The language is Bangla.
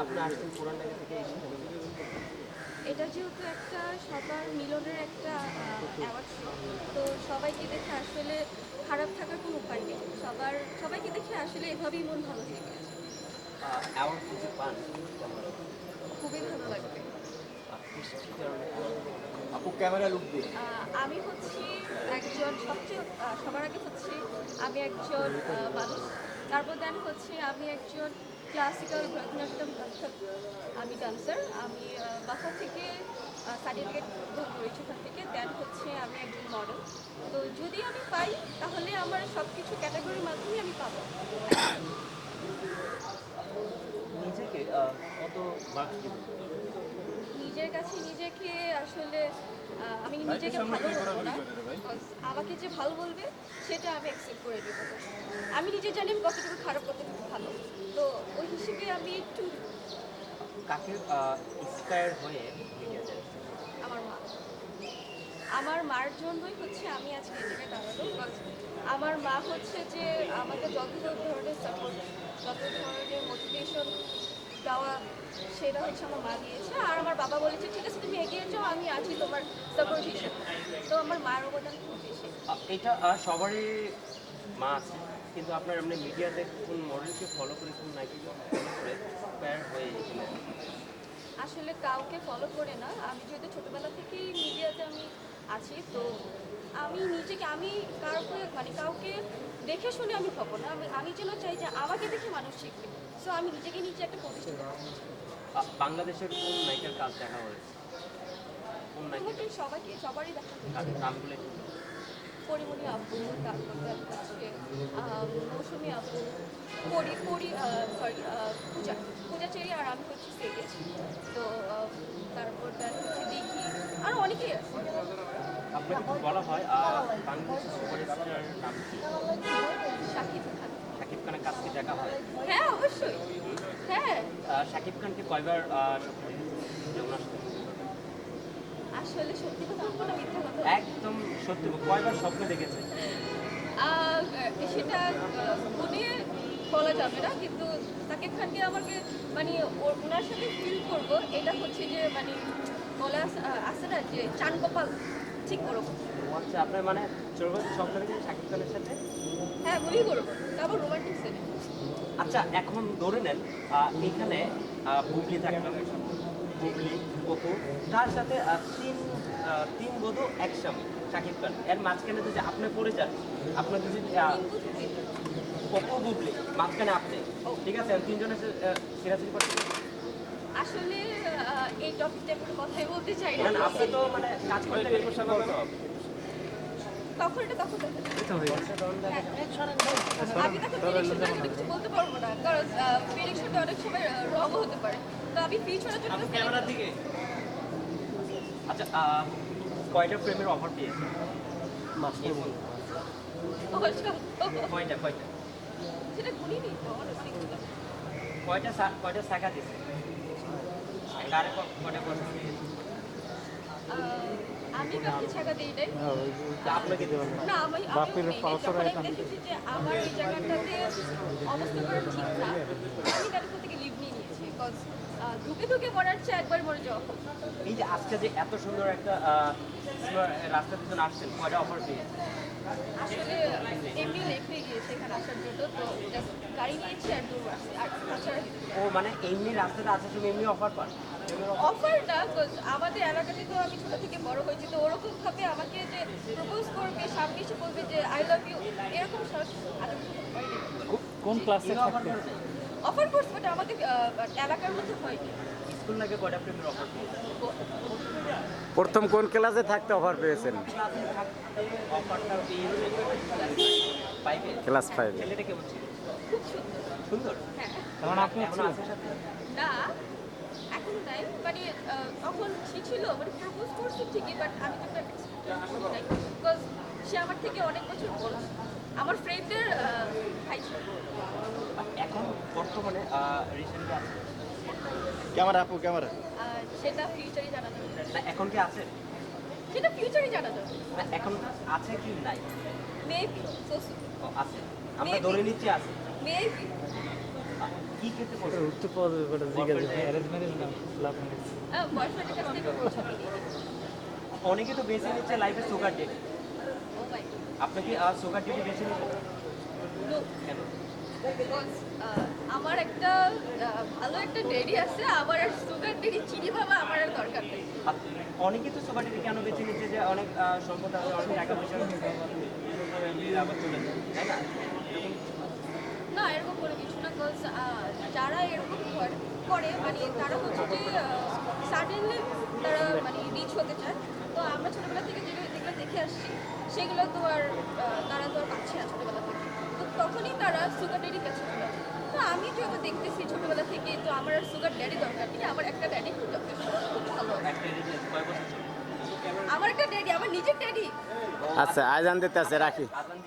আপনি আসছেন পুরান ঢাকা থেকে এটা যেহেতু একটা সবার মিলনের একটা অ্যাওয়ার্ড শো তো সবাইকে দেখে আসলে খারাপ থাকার কোনো উপায় নেই। সবার সবাইকে দেখে আসলে এভাবেই মন ভালো অ্যাওয়ার্ড কিছু পান খুবই ভালো লাগবে? আপু ক্যামেরা লুক আমি হচ্ছি একজন সবচেয়ে সবার আগে হচ্ছে আমি একজন মানুষ। তারপর দেন হচ্ছে আমি একজন ক্লাসিক্যাল ভরতনাট্যম অর্থাৎ আমি ডান্সার আমি বাসা থেকে সার্টিফিকেট গ্রহণ করেছি ওখান থেকে। দেন হচ্ছে আমি একজন মডেল তো যদি আমি পাই তাহলে আমার সব কিছু ক্যাটাগরির মাধ্যমে আমি পাবো। নিজেকে কত মার্কস নিজের কাছে নিজেকে আসলে আমি নিজেকে ভালো বলব না। আমাকে যে ভালো বলবে সেটা আমি অ্যাকসেপ্ট করে দেবো। আমি নিজে জানি আমি কতটুকু খারাপ কতটুকু ভালো। তো ওই হিসেবে আমি একটু কাকে ইন্সপায়ার হয়ে আমার মা। আমার মার জন্যই হচ্ছে আমি আজকে এই জায়গায় Because আমার মা হচ্ছে যে আমাকে যত ধরনের সাপোর্ট যত ধরনের মোটিভেশন দেওয়া সেটা হচ্ছে আমার মা দিয়েছে। আর আমার বাবা বলেছে ঠিক আছে তুমি এগিয়ে যাও আমি আছি তোমার সাপোর্ট হিসেবে তো আমার মায়ের অবদান খুব বেশি। এটা সবারই মা আছে কিন্তু আপনার এমনি মিডিয়াতে কোন মডেলকে ফলো করে কোন নাইকে ফলো করে হয়ে আসলে কাউকে ফলো করে না। আমি যেহেতু ছোটোবেলা থেকেই মিডিয়াতে আমি আছি তো আমি নিজেকে আমি কাউকে মানে কাউকে দেখে শুনে আমি হব না। আমি আমি যেন চাই যে আমাকে দেখে মানুষ শিখবে। সো আমি নিজেকে নিজে একটা প্রতিষ্ঠা বাংলাদেশের কোন নায়িকার কাজ দেখা হয়েছে? কোন মোটামুটি সবাইকে সবারই দেখা হয়েছে। নামগুলো। পরিমণি আপু তারপর হচ্ছে মৌসুমি আপু পরি পরি সরি পূজা। পূজা চেরি আর আমি হচ্ছে সেগেজ তো তারপর তার হচ্ছে দেখি আরও অনেকেই আছে। আপনাকে বলা হয় বাংলাদেশের সুপারস্টার নাম কি? শাকিব। খানের থেকে দেখা হয়? হ্যাঁ অবশ্যই। হ্যাঁ। শাকিব খানকে কয়বার? আসলে সত্যি কথা বলব না মিথ্যা কথা একদম সত্যি কয়বার স্বপ্ন দেখেছেন? আহ, সেটা গুনে বলা যাবে না কিন্তু সাকিব খানকে আমাকে মানে ওনার সাথে ফিল করব। এটা হচ্ছে যে মানে আস- আছে না যে চান ঠিক ওরকম আচ্ছা আপনার মানে শাকিব খানের সাথে? হ্যাঁ মুভি করব তারপর রোমান্টিক সিনে আচ্ছা এখন ধরে নেন এখানে বুবলি থাকল বুবলি অপু তার সাথে তিন তিন বধূ এক স্বামী শাকিব খান। এর মাঝখানে যদি আপনি পড়ে যান আপনার যদি অপু বুবলি মাঝখানে আপনি। ঠিক আছে তিনজনের সিরাসিরি করতে আসলে এই টপিকটা কোনো কথাই বলতে চাই না, না, না আপনি তো মানে কাজ করতে গেলে। তখন এটা তখন। আমি কিছু বলতে পারব না কারণ প্রেডিকশনটা অনেক সময় রং হতে পারে। তো আমি পিছনের জন্য ক্যামেরার দিকে। আচ্ছা কয়টা প্রেমের অফার পেয়েছে কয়টা? কয়টা সেটা অনেকগুলো। কয়টা সা- কয়টা শাখা দিয়েছে? আহ, আমি কাউকে ছাগা দিই নাই? তা আপনাকে দেবেন? না আমি আমি যখন আমি দেখেছি যে আমার এই জায়গাটাতে অবস্থা করা ঠিক না আমি তাদের থেকে লিভ নিয়ে নিয়েছি? বিকজ ধুকে ধুকে মরার চেয়ে একবার মরে এই যে আজকে যে এত সুন্দর একটা রাস্তার পিছনে আসছেন কয়টা অফার পেয়েছে আসলে এমনি হয়ে গিয়েছে এখানে আসার জন্য তো গাড়ি নিয়েছি আর দূর আসছি আর তাছাড়া ও মানে এমনি রাস্তাতে আসার সময় এমনি অফার পান অফার না আমাদের এলাকাতে তো আমি ছোট থেকে বড় হয়েছি তো ওরকম ভাবে আমাকে যে প্রপোজ করবে সামনে এসে বলবে যে আই লাভ ইউ এরকম কোন ক্লাসে অফার করছে বাট আমাদের এলাকার মধ্যে হয়নি। কয়টা প্রেমের অফার প্রথম কোন ক্লাসে থাকতে অফার পেয়েছেন? ক্লাসে ফাইভ সুন্দর। সুন্দর? হ্যাঁ। আপনি না এখন নাই মানে তখন সে ছিল মানে প্রপোজ করছে ঠিকই বাট আমি তো বিকজ সে আমার থেকে অনেক বছর বড় আমার ফ্রেন্ডের ভাই ছিল এখন বর্তমানে রিসেন্টলি আছে। ক্যামেরা আপু ক্যামেরা। সেটা ফিউচারই জানা যাবে না এখন কি আছে? সেটা ফিউচারই জানা যাবে না এখন আছে কি নাই? মেবি সো আছে। আমরা ধরে নিচ্ছি আছে। মেবি বয়ফ্রেন্ডের কাছ থেকে পৌঁছাতে অনেকে তো বেছে নিচ্ছে লাইফে সুগার ডেট আপনি কি সুগার ডেটে বেছে নিচ্ছেন কেন? বিকজ আমার একটা ভালো একটা ডেডি আছে আমার আর সুগার ডেডি চিনি বাবা আমার আর দরকার নেই। অনেকে তো সুগার ডেটে কেন বেছে নিচ্ছে যে অনেক সম্পদ আছে অনেক টাকা পয়সা আবার চলে যায় তাই না? এরকম না এরকম কোনো কিছু না বিকজ যারা এরকম করে- মানে তারা হচ্ছে যে সাডেনলি তারা মানে রিচ হতে চায়। তো আমরা ছোটোবেলা থেকে যেগুলো যেগুলো দেখে আসছি সেগুলো তো আর তারা তো আর পাচ্ছে না ছোটোবেলা থেকে। তো তখনই তারা সুগার ড্যাডি কাছে চলে তো আমি যত দেখতেছি ছোটোবেলা থেকে তো আমার সুগার ড্যাডি দরকার আমার একটা ড্যাডি আমার একটা ড্যাডি আমার নিজের ড্যাডি আচ্ছা আজান দিতে আছে রাখি।